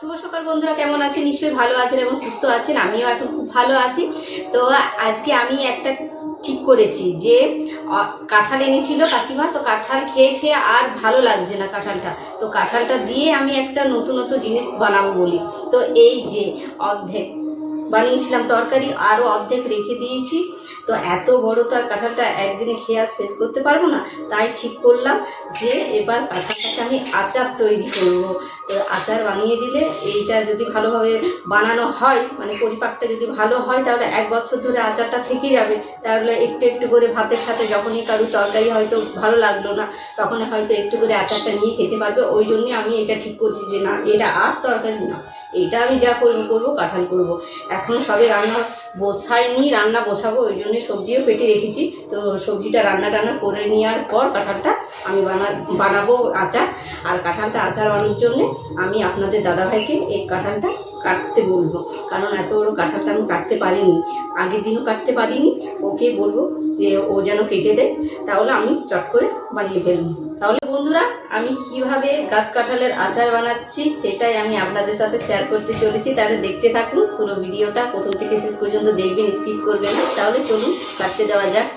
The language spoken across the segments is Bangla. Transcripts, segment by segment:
শুভ সকাল বন্ধুরা, কেমন আছেন? নিশ্চয়ই ভালো আছেন এবং সুস্থ আছেন। আমিও এখন খুব ভালো আছি। তো আজকে আমি একটা ঠিক করেছি যে কাঁঠাল এনেছিল কাকিমা, তো কাঁঠাল খেয়ে খেয়ে আর ভালো লাগছে না কাঁঠালটা। তো কাঁঠালটা দিয়ে আমি একটা নতুন নতুন জিনিস বানাবো বলি। তো এই যে অর্ধেক বানিয়েছিলাম তরকারি, আরও অর্ধেক রেখে দিয়েছি। তো এত বড় তো আর কাঁঠালটা একদিনে খেয়ে আর শেষ করতে পারব না। তাই ঠিক করলাম যে, এবার কাঁঠালটাকে আমি আচার তৈরি করব। আচার বানিয়ে দিলে এইটা যদি ভালোভাবে বানানো হয় মানে পরিপাকটা যদি ভালো হয়, তাহলে এক বছর ধরে আচারটা থেকে যাবে। তাহলে একটু একটু করে ভাতের সাথে যখনই কারু তরকারি হয়তো ভালো লাগল না তখন হয়তো একটু করে আচারটা নিয়ে খেতে পারবে। ওই জন্যে আমি এটা ঠিক করছি যে, না, এটা আর তরকারি না। এটা আমি যা করব করব, কাঁঠাল করব। এখন সবে রান্না বসাইনি, রান্না বসাবো, ওই জন্য সবজিও কেটে রেখেছি। তো সবজিটা রান্না টান্না করে নেওয়ার পর কাঁঠালটা আমি বানা, বানাবো আচার। আর কাঁঠালটা আচার বানানোর জন্যে আমি আপনাদের দাদাভাইকে এই কাঁঠালটা কাটতে বলব। কারণ এত বড় কাঁঠালটা আমি কাটতে পারিনি। আগের দিনও কাটতে পারিনি। ওকে বলব যে ও যেন কেটে দেয়। তাহলে আমি চট করে বানিয়ে ফেলব। তাহলে বন্ধুরা, আমি কীভাবে গাছ কাঁঠালের আচার বানাচ্ছি সেটাই আমি আপনাদের সাথে শেয়ার করতে চলেছি। তাহলে দেখতে থাকুন পুরো ভিডিওটা। প্রথম থেকে শেষ পর্যন্ত দেখবেন স্কিপ করবেন না। তাহলে চলুন, কাটতে দেওয়া যাক।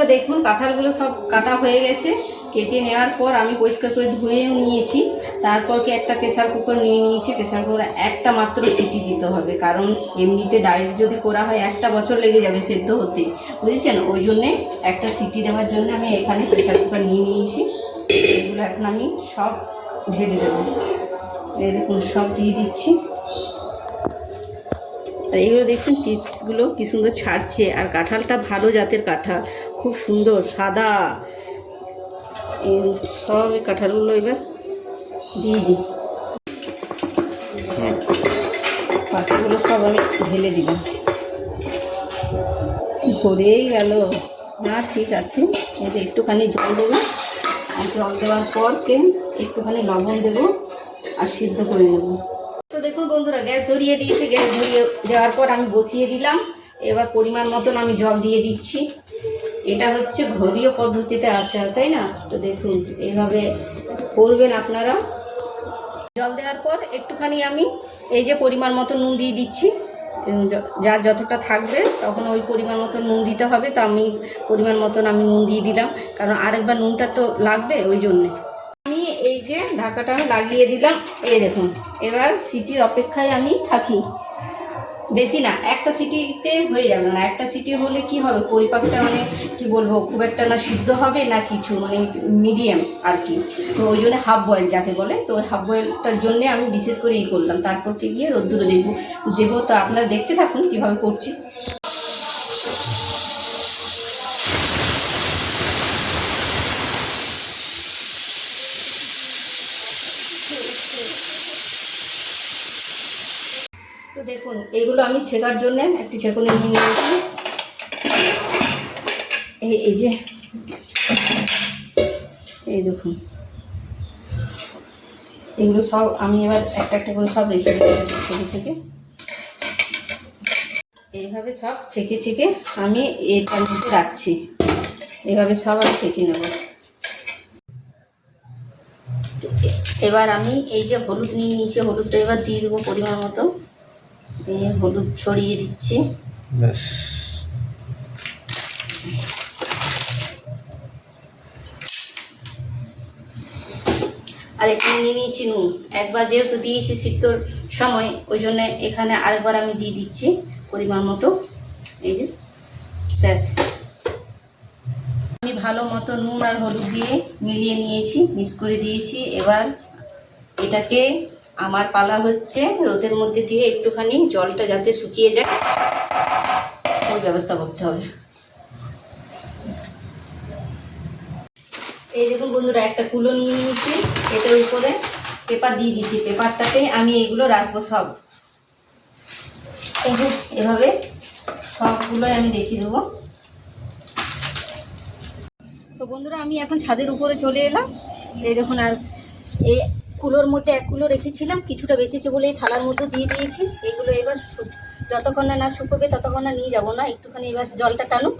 তো বন্ধুরা দেখুন, কাঁঠালগুলো সব কাটা হয়ে গেছে। কেটে নেওয়ার পর আমি পরিষ্কার করে ধুয়েও নিয়েছি। তারপর কি একটা প্রেসার কুকার নিয়ে নিয়েছি। প্রেসার কুকার একটা মাত্র সিটি দিতে হবে। কারণ এমনিতে ডায়েট যদি করা হয়, একটা বছর লেগে যাবে সেদ্ধ হতে। বুঝেছেন? ওই জন্যে একটা সিটি দেওয়ার জন্য আমি এখানে প্রেশার কুকার নিয়ে নিয়েছি। এগুলো এখন আমি সব ঢেলে দেবো। দেখুন, সব দিয়ে দিচ্ছি। আর এইগুলো দেখছেন, পিসগুলো কি সুন্দর ছাড়ছে। আর কাঁঠালটা ভালো জাতের কাঁঠাল। খুব সুন্দর সাদা। এই সব এই কাঁঠালগুলো এবার দিয়ে দিই। পাখিগুলো সব আমি ঢেলে দিলাম। ভরেই গেল। না ঠিক আছে। এই যে একটুখানি জল দেবো। আর জল দেওয়ার পর কেন একটুখানি লবণ দেবো আর সিদ্ধ করে নেব। তো দেখুন বন্ধুরা গ্যাস ধরিয়ে দিয়েছি। গ্যাস ধরিয়ে দেওয়ার পর আমি বসিয়ে দিলাম। এবার পরিমাণ মতন আমি জল দিয়ে দিচ্ছি। এটা হচ্ছে ঘরীয় পদ্ধতিতে আছে, তাই না? তো দেখুন, এইভাবে করবেন আপনারা। জল দেওয়ার পর একটুখানি আমি এই যে পরিমাণ মতো নুন দিয়ে দিচ্ছি। য- যতটা থাকবে তখন ওই পরিমাণ মতো নুন দিতে হবে। তো আমি পরিমাণ মতন আমি নুন দিয়ে দিলাম। কারণ আরেকবার নুনটা তো লাগবে ওই জন্যে। আমি এই যে ঢাকাটা আমি লাগিয়ে দিলাম। এই দেখুন, এবার সিটির অপেক্ষায় আমি থাকি। বেশি না, একটা সিটিতে হয়ে যাবে না। একটা সিটি হলে কি হবে? পরিপাকটা মানে কি বলব, খুব একটা না সিদ্ধ হবে না কিছু মানে মিডিয়াম আর কি। তো ওই জন্য হাফ বয়েল যাকে বলে, তো ওই হাফ বয়েলটার জন্যে আমি বিশেষ করে ই করলাম। তারপরকে গিয়ে রোদ্দুরে দেবো। দেবো তো আপনারা দেখতে থাকুন কীভাবে করছি। তো দেখুন, এগুলো আমি ছেঁকার জন্য একটি ছেঁকুনি নিয়ে নিয়েছি। এই এই যে, এই দেখুন। এগুলো সব আমি এবার একটা একটা করে সব রেখে ছেঁকে ছেঁকে। এইভাবে সব ছেঁকে ছেঁকে আমি এটার মধ্যে রাখছি। এভাবে সব আমি ছেঁকে নেব। এবার আমি এই যে হলুদ নিয়ে নিয়েছি, হলুদটা এবার দিয়ে দেবো পরিমাণ মতো। হলুদ ছড়িয়ে দিচ্ছি। আর এখানে নিয়ে নিয়েছি নুন। একবার যেহেতু দিয়েছি সিদ্ধর সময় ওই জন্য এখানে আরেকবার আমি দিয়ে দিচ্ছি পরিমাণ মতো। এই যে ব্যাস। আমি ভালো মতো নুন আর হলুদ দিয়ে মিলিয়ে নিয়েছি মিক্স করে দিয়েছি। এবার এটাকে আমার পালা হচ্ছে, রোদের মধ্যে দিয়ে একটুখানি জলটা যাতে শুকিয়ে যায়, ওই ব্যবস্থা করতে হবে। এই দেখুন বন্ধুরা, একটা কুলো নিয়ে নিয়েছি, এটার উপরে পেপার দিয়ে দিয়েছি। পেপারটাতে আমি এগুলো রাখব সব। এভাবে সবগুলোই আমি রেখে দেবো। তো বন্ধুরা, আমি এখন ছাদের উপরে চলে এলাম। এই দেখুন, আর এই কুলোর মধ্যে এক কুলো রেখেছিলাম, কিছুটা বেঁচেছে বলে এই থালার মধ্যে দিয়ে দিয়েছি। এগুলো এবার যতক্ষণ না শুকোবে ততক্ষণ না নিয়ে যাব না। একটুখানি এবার জলটা টানুক।